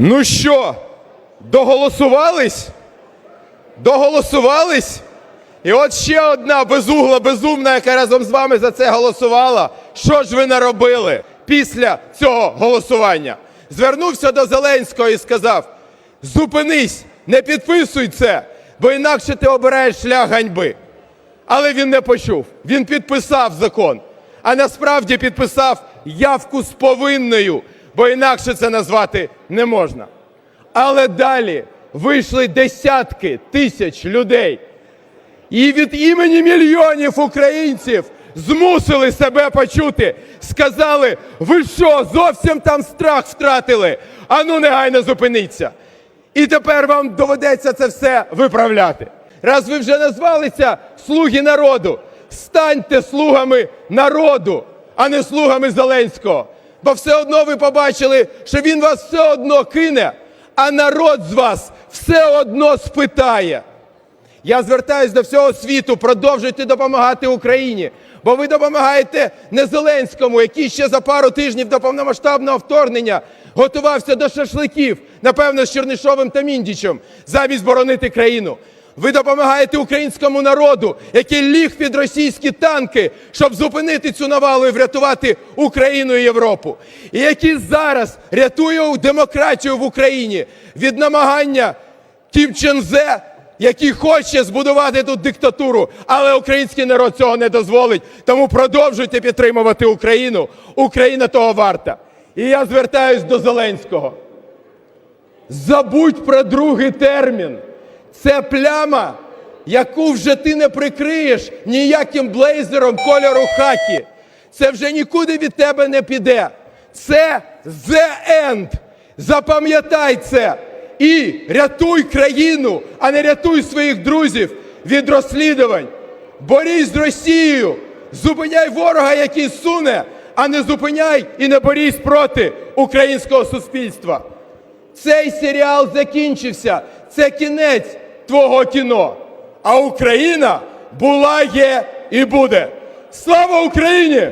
Ну що, доголосувались? Доголосувались? І от ще одна безугла, безумна, яка разом з вами за це голосувала. Що ж ви наробили після цього голосування? Звернувся до Зеленського і сказав: зупинись, не підписуй це, бо інакше ти обираєш шлях ганьби. Але він не почув. Він підписав закон, а насправді підписав явку з повинною, бо інакше це назвати не можна. Але далі вийшли десятки тисяч людей і від імені мільйонів українців змусили себе почути. Сказали: ви що, зовсім там страх втратили? Ану, негайно зупиніться. І тепер вам доведеться це все виправляти. Раз ви вже назвалися слуги народу, станьте слугами народу, а не слугами Зеленського. Бо все одно ви побачили, що він вас все одно кине, а народ з вас все одно спитає. Я звертаюсь до всього світу, продовжуйте допомагати Україні, бо ви допомагаєте не Зеленському, який ще за пару тижнів до повномасштабного вторгнення готувався до шашликів, напевно, з Чернишовим та Міндічем, замість боронити країну. Ви допомагаєте українському народу, який ліг під російські танки, щоб зупинити цю навалу і врятувати Україну і Європу. І який зараз рятує демократію в Україні від намагання Кім Чен Зе який хоче збудувати тут диктатуру, але український народ цього не дозволить. Тому продовжуйте підтримувати Україну. Україна того варта. І я звертаюсь до Зеленського. Забудь про другий термін. Це пляма, яку вже ти не прикриєш ніяким блейзером кольору хакі. Це вже нікуди від тебе не піде. Це the end. Запам'ятай це. І рятуй країну, а не рятуй своїх друзів від розслідувань. Борись з Росією, зупиняй ворога, який суне, а не зупиняй і не борись проти українського суспільства. Цей серіал закінчився. Це кінець твого кіно. А Україна була, є і буде. Слава Україні!